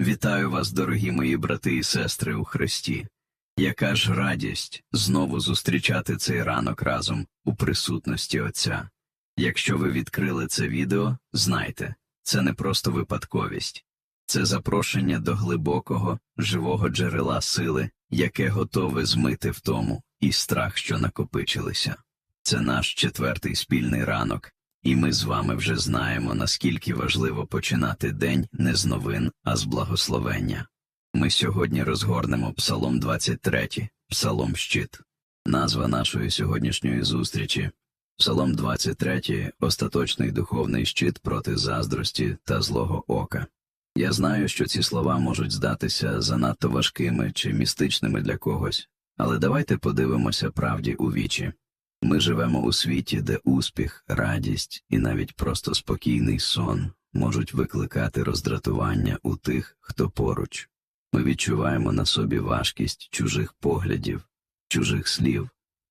Вітаю вас, дорогі мої брати і сестри у Христі. Яка ж радість знову зустрічати цей ранок разом у присутності Отця. Якщо ви відкрили це відео, знайте, це не просто випадковість, це запрошення до глибокого, живого джерела сили, яке готове змити втому і страх, що накопичилися. Це наш четвертий спільний ранок, і ми з вами вже знаємо, наскільки важливо починати день не з новин, а з благословення. Ми сьогодні розгорнемо Псалом 23, Псалом Щит. Назва нашої сьогоднішньої зустрічі Псалом 23 остаточний духовний щит проти заздрості та злого ока. Я знаю, що ці слова можуть здатися занадто важкими чи містичними для когось, але давайте подивимося правді у вічі. Ми живемо у світі, де успіх, радість і навіть просто спокійний сон можуть викликати роздратування у тих, хто поруч. Ми відчуваємо на собі важкість чужих поглядів, чужих слів,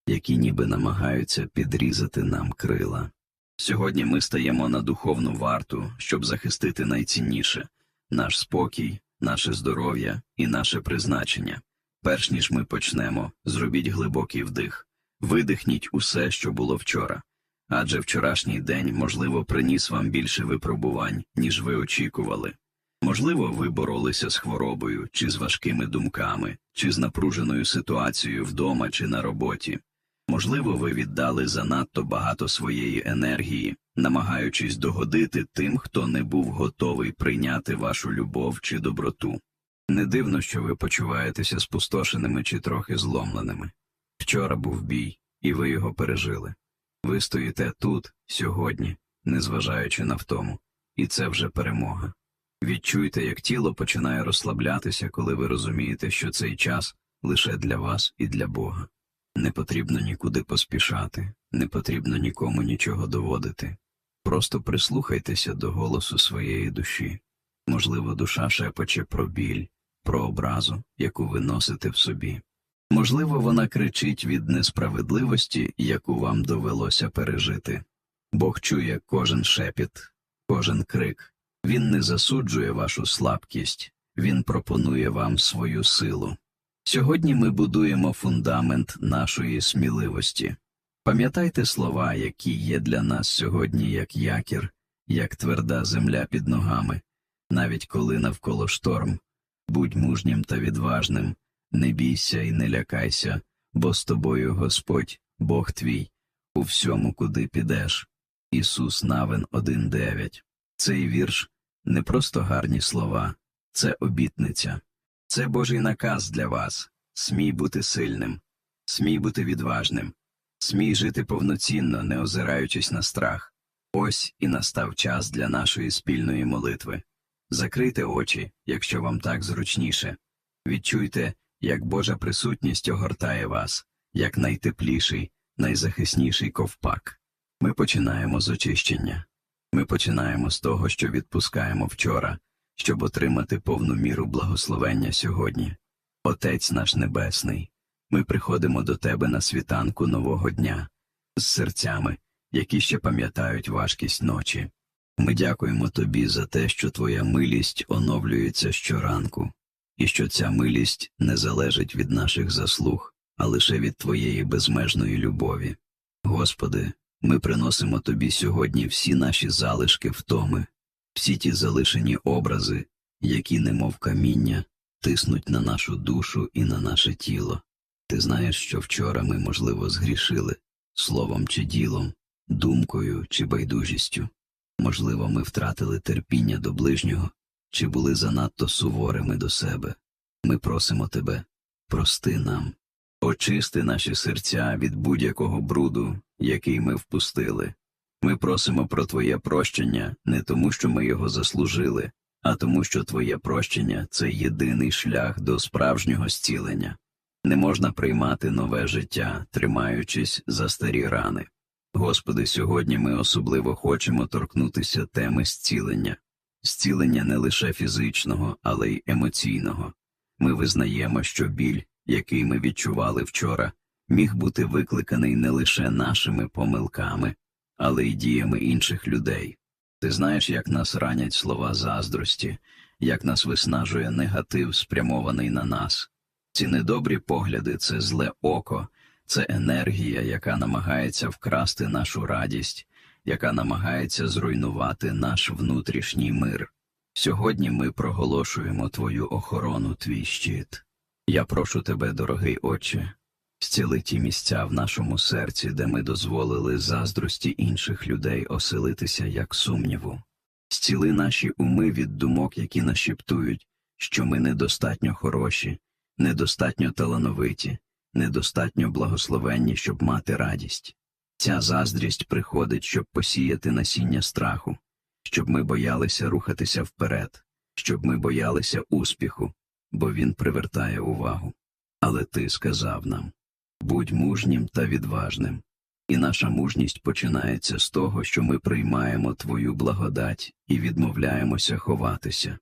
які ніби намагаються підрізати нам крила. Сьогодні ми стаємо на духовну варту, щоб захистити найцінніше наш спокій, наше здоров'я і наше призначення. Перш ніж ми почнемо, зробіть глибокий вдих, видихніть усе, що було вчора. Адже вчорашній день, можливо, приніс вам більше випробувань, ніж ви очікували. Можливо, ви боролися з хворобою, чи з важкими думками, чи з напруженою ситуацією вдома чи на роботі. Можливо, ви віддали занадто багато своєї енергії, намагаючись догодити тим, хто не був готовий прийняти вашу любов чи доброту. Не дивно, що ви почуваєтеся спустошеними чи трохи зломленими. Вчора був бій, і ви його пережили. Ви стоїте тут, сьогодні, незважаючи на втому, і це вже перемога. Відчуйте, як тіло починає розслаблятися, коли ви розумієте, що цей час лише для вас і для Бога. Не потрібно нікуди поспішати, не потрібно нікому нічого доводити. Просто прислухайтеся до голосу своєї душі. Можливо, душа шепоче про біль, про образу, яку ви носите в собі. Можливо, вона кричить від несправедливості, яку вам довелося пережити. Бог чує кожен шепіт, кожен крик. Він не засуджує вашу слабкість, він пропонує вам свою силу. Сьогодні ми будуємо фундамент нашої сміливості. Пам'ятайте слова, які є для нас сьогодні як якір, як тверда земля під ногами, навіть коли навколо шторм. Будь мужнім та відважним, не бійся і не лякайся, бо з тобою Господь, Бог твій, у всьому, куди підеш. Ісус Навин 1.9. Цей вірш не просто гарні слова, це обітниця, це Божий наказ для вас. Смій бути сильним, смій бути відважним, смій жити повноцінно, не озираючись на страх. Ось і настав час для нашої спільної молитви. Закрийте очі, якщо вам так зручніше. Відчуйте, як Божа присутність огортає вас, як найтепліший, найзахисніший ковпак. Ми починаємо з очищення. Ми починаємо з того, що відпускаємо вчора, щоб отримати повну міру благословення сьогодні. Отець наш Небесний, ми приходимо до Тебе на світанку нового дня з серцями, які ще пам'ятають важкість ночі. Ми дякуємо Тобі за те, що Твоя милість оновлюється щоранку, і що ця милість не залежить від наших заслуг, а лише від Твоєї безмежної любові. Господи, ми приносимо Тобі сьогодні всі наші залишки втоми, всі ті залишені образи, які, немов каміння, тиснуть на нашу душу і на наше тіло. Ти знаєш, що вчора ми, можливо, згрішили словом чи ділом, думкою чи байдужістю. Можливо, ми втратили терпіння до ближнього чи були занадто суворими до себе. Ми просимо тебе, прости нам, очисти наші серця від будь-якого бруду, який ми впустили. Ми просимо про Твоє прощення не тому, що ми його заслужили, а тому, що Твоє прощення це єдиний шлях до справжнього зцілення. Не можна приймати нове життя, тримаючись за старі рани. Господи, сьогодні ми особливо хочемо торкнутися теми зцілення, зцілення не лише фізичного, але й емоційного. Ми визнаємо, що біль, який ми відчували вчора, міг бути викликаний не лише нашими помилками, але й діями інших людей. Ти знаєш, як нас ранять слова заздрості, як нас виснажує негатив, спрямований на нас. Ці недобрі погляди це зле око, це енергія, яка намагається вкрасти нашу радість, яка намагається зруйнувати наш внутрішній мир. Сьогодні ми проголошуємо Твою охорону, твій щит. Я прошу тебе, дорогий Отче, зціли ті місця в нашому серці, де ми дозволили заздрості інших людей оселитися як сумніву. Зціли наші уми від думок, які нашіптують, що ми недостатньо хороші, недостатньо талановиті, недостатньо благословенні, щоб мати радість. Ця заздрість приходить, щоб посіяти насіння страху, щоб ми боялися рухатися вперед, щоб ми боялися успіху, бо він привертає увагу. Але ти сказав нам будь мужнім та відважним. І наша мужність починається з того, що ми приймаємо Твою благодать і відмовляємося ховатися.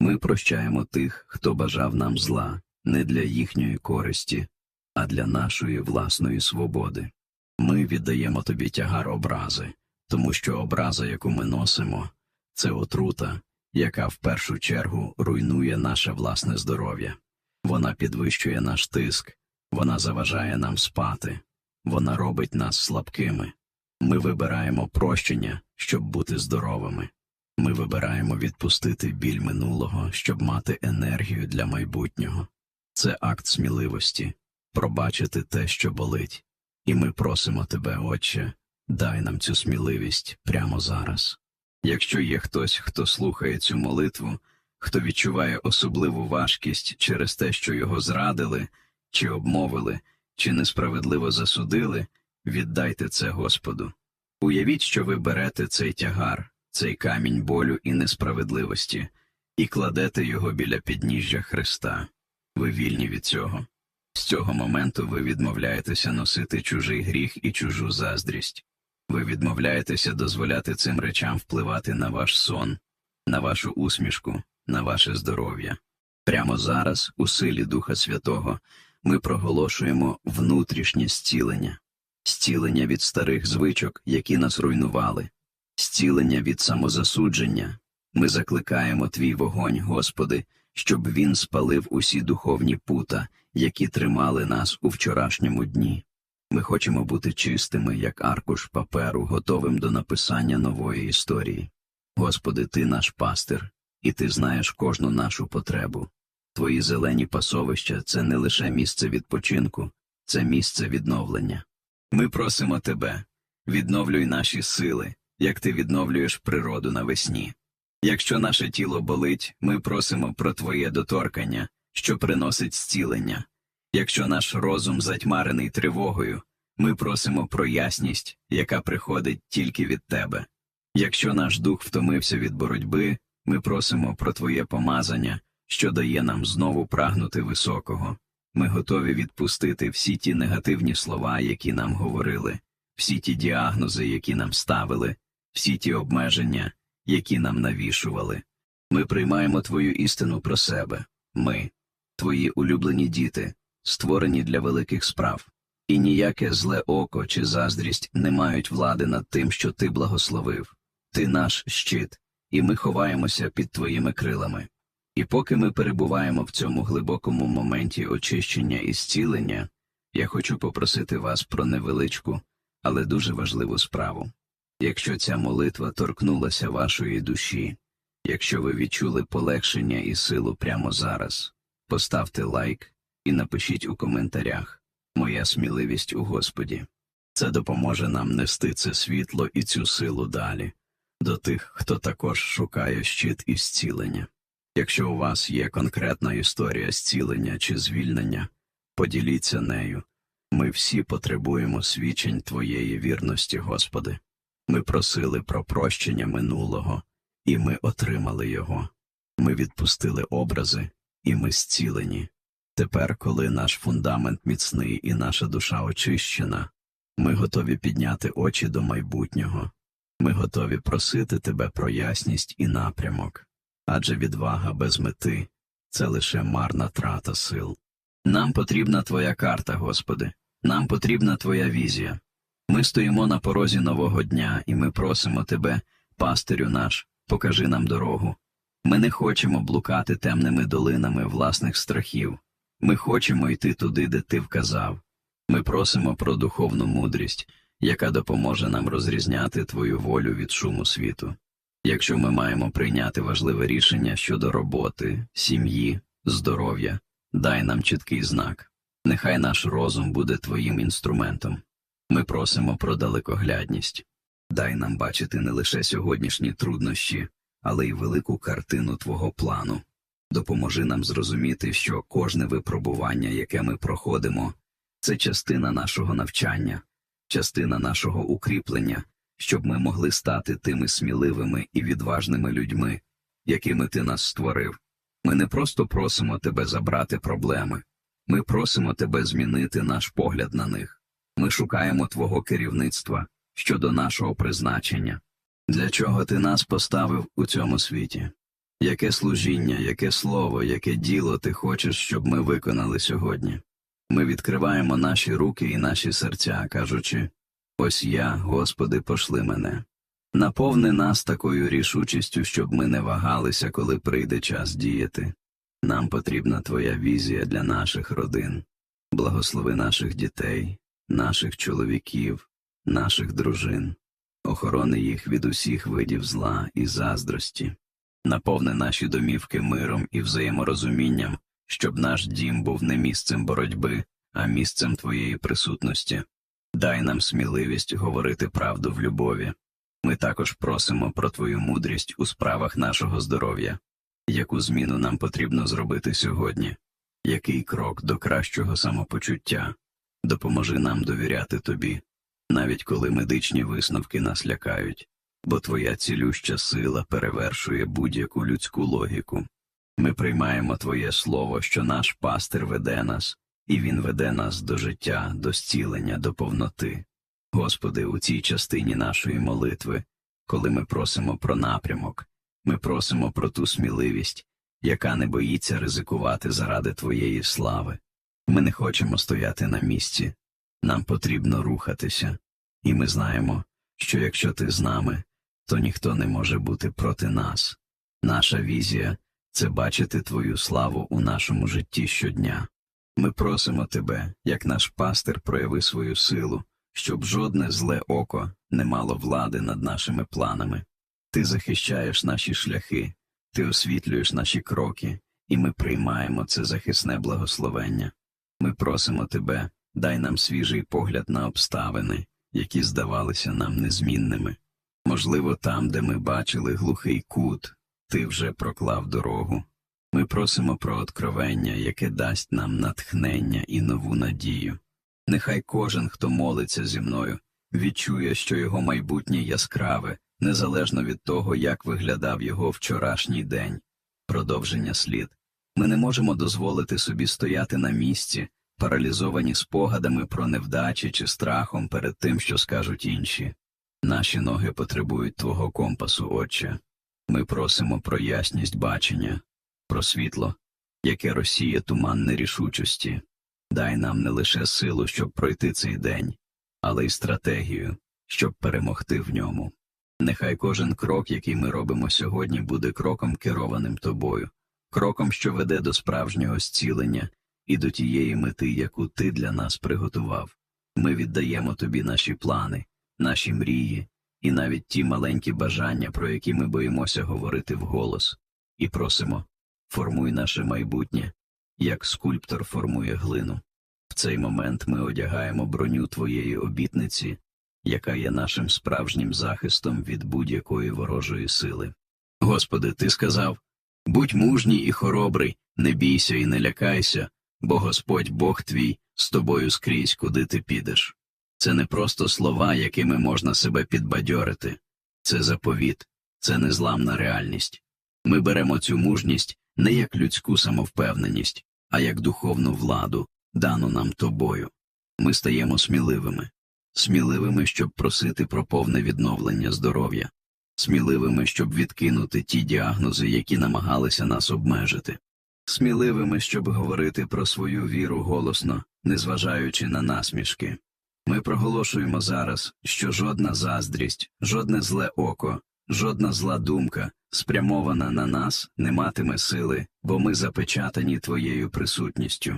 Ми прощаємо тих, хто бажав нам зла, не для їхньої користі, а для нашої власної свободи. Ми віддаємо тобі тягар образи, тому що образа, яку ми носимо, це отрута, яка в першу чергу руйнує наше власне здоров'я. Вона підвищує наш тиск, вона заважає нам спати, вона робить нас слабкими. Ми вибираємо прощення, щоб бути здоровими. Ми вибираємо відпустити біль минулого, щоб мати енергію для майбутнього. Це акт сміливості, пробачити те, що болить. І ми просимо тебе, Отче, дай нам цю сміливість прямо зараз. Якщо є хтось, хто слухає цю молитву, хто відчуває особливу важкість через те, що його зрадили, чи обмовили, чи несправедливо засудили, віддайте це Господу. Уявіть, що ви берете цей тягар, цей камінь болю і несправедливості, і кладете його біля підніжжя Христа. Ви вільні від цього. З цього моменту ви відмовляєтеся носити чужий гріх і чужу заздрість. Ви відмовляєтеся дозволяти цим речам впливати на ваш сон, на вашу усмішку, на ваше здоров'я. Прямо зараз, у силі Духа Святого, ми проголошуємо внутрішнє зцілення, зцілення від старих звичок, які нас руйнували, зцілення від самозасудження. Ми закликаємо Твій вогонь, Господи, щоб він спалив усі духовні пута, які тримали нас у вчорашньому дні. Ми хочемо бути чистими, як аркуш паперу, готовим до написання нової історії. Господи, Ти наш пастир, і Ти знаєш кожну нашу потребу. Твої зелені пасовища це не лише місце відпочинку, це місце відновлення. Ми просимо Тебе, відновлюй наші сили, як ти відновлюєш природу навесні. Якщо наше тіло болить, ми просимо про Твоє доторкання, що приносить зцілення. Якщо наш розум затьмарений тривогою, ми просимо про ясність, яка приходить тільки від Тебе. Якщо наш дух втомився від боротьби, ми просимо про Твоє помазання, що дає нам знову прагнути високого. Ми готові відпустити всі ті негативні слова, які нам говорили, всі ті діагнози, які нам ставили, всі ті обмеження, які нам навішували. Ми приймаємо Твою істину про себе, ми, Твої улюблені діти, створені для великих справ, і ніяке зле око чи заздрість не мають влади над тим, що Ти благословив. Ти наш щит, і ми ховаємося під Твоїми крилами. І поки ми перебуваємо в цьому глибокому моменті очищення і зцілення, я хочу попросити вас про невеличку, але дуже важливу справу. Якщо ця молитва торкнулася вашої душі, якщо ви відчули полегшення і силу прямо зараз, поставте лайк і напишіть у коментарях Моя сміливість у Господі. Це допоможе нам нести це світло і цю силу далі, до тих, хто також шукає щит і зцілення. Якщо у вас є конкретна історія зцілення чи звільнення, поділіться нею. Ми всі потребуємо свідчень Твоєї вірності, Господи. Ми просили про прощення минулого, і ми отримали його. Ми відпустили образи, і ми зцілені. Тепер, коли наш фундамент міцний і наша душа очищена, ми готові підняти очі до майбутнього. Ми готові просити Тебе про ясність і напрямок адже відвага без мети це лише марна трата сил. Нам потрібна Твоя карта, Господи, нам потрібна Твоя візія. Ми стоїмо на порозі нового дня, і ми просимо Тебе, пастирю наш, покажи нам дорогу. Ми не хочемо блукати темними долинами власних страхів. Ми хочемо йти туди, де ти вказав. Ми просимо про духовну мудрість, яка допоможе нам розрізняти твою волю від шуму світу. Якщо ми маємо прийняти важливе рішення щодо роботи, сім'ї, здоров'я, дай нам чіткий знак. Нехай наш розум буде твоїм інструментом. Ми просимо про далекоглядність. Дай нам бачити не лише сьогоднішні труднощі, але й велику картину Твого плану. Допоможи нам зрозуміти, що кожне випробування, яке ми проходимо, це частина нашого навчання, частина нашого укріплення, щоб ми могли стати тими сміливими і відважними людьми, якими ти нас створив. Ми не просто просимо тебе забрати проблеми, ми просимо тебе змінити наш погляд на них. Ми шукаємо Твого керівництва щодо нашого призначення. Для чого ти нас поставив у цьому світі? Яке служіння, яке слово, яке діло ти хочеш, щоб ми виконали сьогодні? Ми відкриваємо наші руки і наші серця, кажучи Ось я, Господи, пошли мене. Наповни нас такою рішучістю, щоб ми не вагалися, коли прийде час діяти. Нам потрібна Твоя візія для наших родин. Благослови наших дітей, наших чоловіків, наших дружин, охорони їх від усіх видів зла і заздрості, наповни наші домівки миром і взаєморозумінням, щоб наш дім був не місцем боротьби, а місцем Твоєї присутності. Дай нам сміливість говорити правду в любові. Ми також просимо про Твою мудрість у справах нашого здоров'я. Яку зміну нам потрібно зробити сьогодні? Який крок до кращого самопочуття? Допоможи нам довіряти Тобі, навіть коли медичні висновки нас лякають, бо Твоя цілюща сила перевершує будь-яку людську логіку. Ми приймаємо Твоє слово, що наш пастир веде нас, і Він веде нас до життя, до зцілення, до повноти. Господи, у цій частині нашої молитви, коли ми просимо про напрямок, ми просимо про ту сміливість, яка не боїться ризикувати заради Твоєї слави. Ми не хочемо стояти на місці, нам потрібно рухатися, і ми знаємо, що якщо ти з нами, то ніхто не може бути проти нас. Наша візія це бачити Твою славу у нашому житті щодня. Ми просимо Тебе, як наш пастир, прояви свою силу, щоб жодне зле око не мало влади над нашими планами. Ти захищаєш наші шляхи, ти освітлюєш наші кроки, і ми приймаємо це захисне благословення. Ми просимо Тебе, дай нам свіжий погляд на обставини, які здавалися нам незмінними. Можливо, там, де ми бачили глухий кут, ти вже проклав дорогу. Ми просимо про откровення, яке дасть нам натхнення і нову надію. Нехай кожен, хто молиться зі мною, відчує, що його майбутнє яскраве, незалежно від того, як виглядав його вчорашній день. Продовження слід. Ми не можемо дозволити собі стояти на місці, паралізовані спогадами про невдачі чи страхом перед тим, що скажуть інші. Наші ноги потребують Твого компасу, Отче. Ми просимо про ясність бачення, про світло, яке розсіє туман нерішучості. Дай нам не лише силу, щоб пройти цей день, але й стратегію, щоб перемогти в ньому. Нехай кожен крок, який ми робимо сьогодні, буде кроком керованим тобою, кроком, що веде до справжнього зцілення і до тієї мети, яку ти для нас приготував. Ми віддаємо тобі наші плани, наші мрії і навіть ті маленькі бажання, про які ми боїмося говорити вголос, і просимо формуй наше майбутнє, як скульптор формує глину. В цей момент ми одягаємо броню твоєї обітниці, яка є нашим справжнім захистом від будь-якої ворожої сили. Господи, ти сказав будь мужній і хоробрий, не бійся і не лякайся, бо Господь Бог твій з тобою скрізь, куди ти підеш. Це не просто слова, якими можна себе підбадьорити, це заповіт, це незламна реальність. Ми беремо цю мужність не як людську самовпевненість, а як духовну владу, дану нам тобою. Ми стаємо сміливими, сміливими, щоб просити про повне відновлення здоров'я, сміливими, щоб відкинути ті діагнози, які намагалися нас обмежити, сміливими, щоб говорити про свою віру голосно, незважаючи на насмішки. Ми проголошуємо зараз, що жодна заздрість, жодне зле око жодна зла думка, спрямована на нас, не матиме сили, бо ми запечатані твоєю присутністю.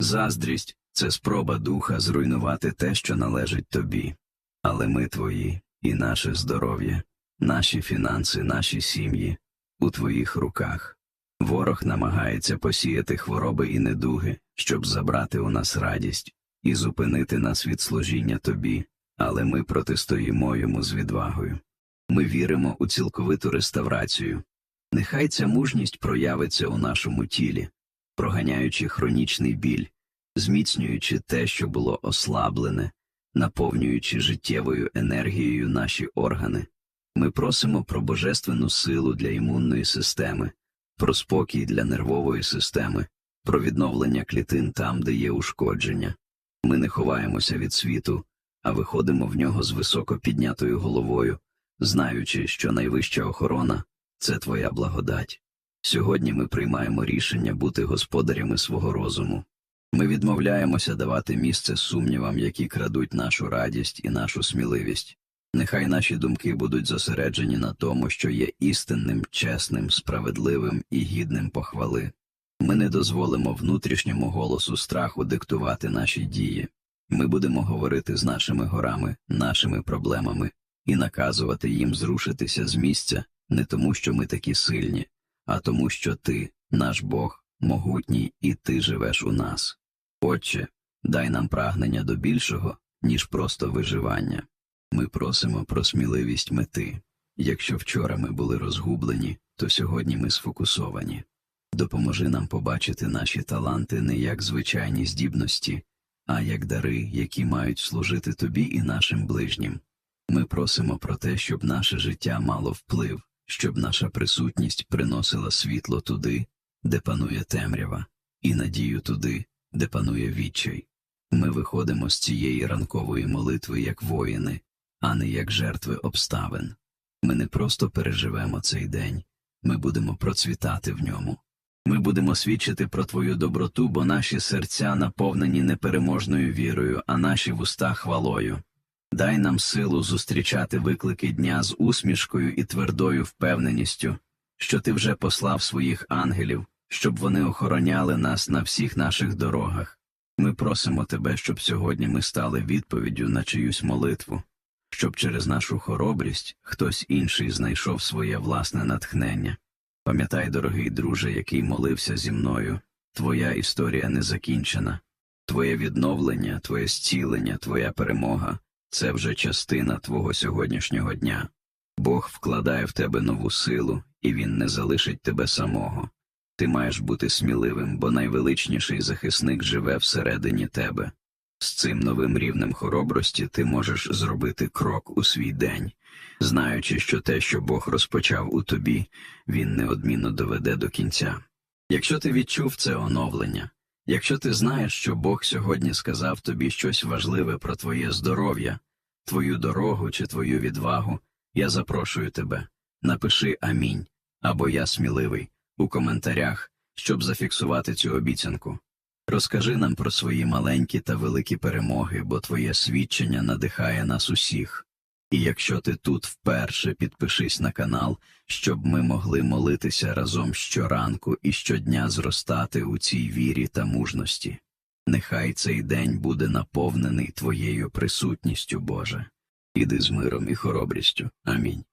Заздрість це спроба духа зруйнувати те, що належить тобі. Але ми твої, і наше здоров'я, наші фінанси, наші сім'ї у твоїх руках. Ворог намагається посіяти хвороби і недуги, щоб забрати у нас радість і зупинити нас від служіння тобі, але ми протистоїмо йому з відвагою. Ми віримо у цілковиту реставрацію. Нехай ця мужність проявиться у нашому тілі, проганяючи хронічний біль, зміцнюючи те, що було ослаблене, наповнюючи життєвою енергією наші органи. Ми просимо про божественну силу для імунної системи, про спокій для нервової системи, про відновлення клітин там, де є ушкодження. Ми не ховаємося від світу, а виходимо в нього з високо піднятою головою, знаючи, що найвища охорона це твоя благодать. Сьогодні ми приймаємо рішення бути господарями свого розуму. Ми відмовляємося давати місце сумнівам, які крадуть нашу радість і нашу сміливість. Нехай наші думки будуть зосереджені на тому, що є істинним, чесним, справедливим і гідним похвали. Ми не дозволимо внутрішньому голосу страху диктувати наші дії. Ми будемо говорити з нашими горами, нашими проблемами і наказувати їм зрушитися з місця не тому, що ми такі сильні, а тому, що ти, наш Бог, могутній, і ти живеш у нас. Отче, дай нам прагнення до більшого, ніж просто виживання. Ми просимо про сміливість мети. Якщо вчора ми були розгублені, то сьогодні ми сфокусовані. Допоможи нам побачити наші таланти не як звичайні здібності, а як дари, які мають служити тобі і нашим ближнім. Ми просимо про те, щоб наше життя мало вплив, щоб наша присутність приносила світло туди, де панує темрява, і надію туди, де панує відчай. Ми виходимо з цієї ранкової молитви як воїни, а не як жертви обставин. Ми не просто переживемо цей день, ми будемо процвітати в ньому. Ми будемо свідчити про твою доброту, бо наші серця наповнені непереможною вірою, а наші вуста хвалою. Дай нам силу зустрічати виклики дня з усмішкою і твердою впевненістю, що ти вже послав своїх ангелів, щоб вони охороняли нас на всіх наших дорогах. Ми просимо тебе, щоб сьогодні ми стали відповіддю на чиюсь молитву, щоб через нашу хоробрість хтось інший знайшов своє власне натхнення. Пам'ятай, дорогий друже, який молився зі мною, твоя історія не закінчена, твоє відновлення, твоє зцілення, твоя перемога це вже частина твого сьогоднішнього дня. Бог вкладає в тебе нову силу, і Він не залишить тебе самого. Ти маєш бути сміливим, бо найвеличніший захисник живе всередині тебе. З цим новим рівнем хоробрості ти можеш зробити крок у свій день, знаючи, що те, що Бог розпочав у тобі, він неодмінно доведе до кінця. Якщо ти відчув це оновлення, якщо ти знаєш, що Бог сьогодні сказав тобі щось важливе про твоє здоров'я, твою дорогу чи твою відвагу, я запрошую тебе, напиши амінь або я сміливий у коментарях, щоб зафіксувати цю обіцянку. Розкажи нам про свої маленькі та великі перемоги, бо твоє свідчення надихає нас усіх. І якщо ти тут вперше підпишись на канал, щоб ми могли молитися разом щоранку і щодня зростати у цій вірі та мужності. Нехай цей день буде наповнений Твоєю присутністю, Боже. Іди з миром і хоробрістю. Амінь.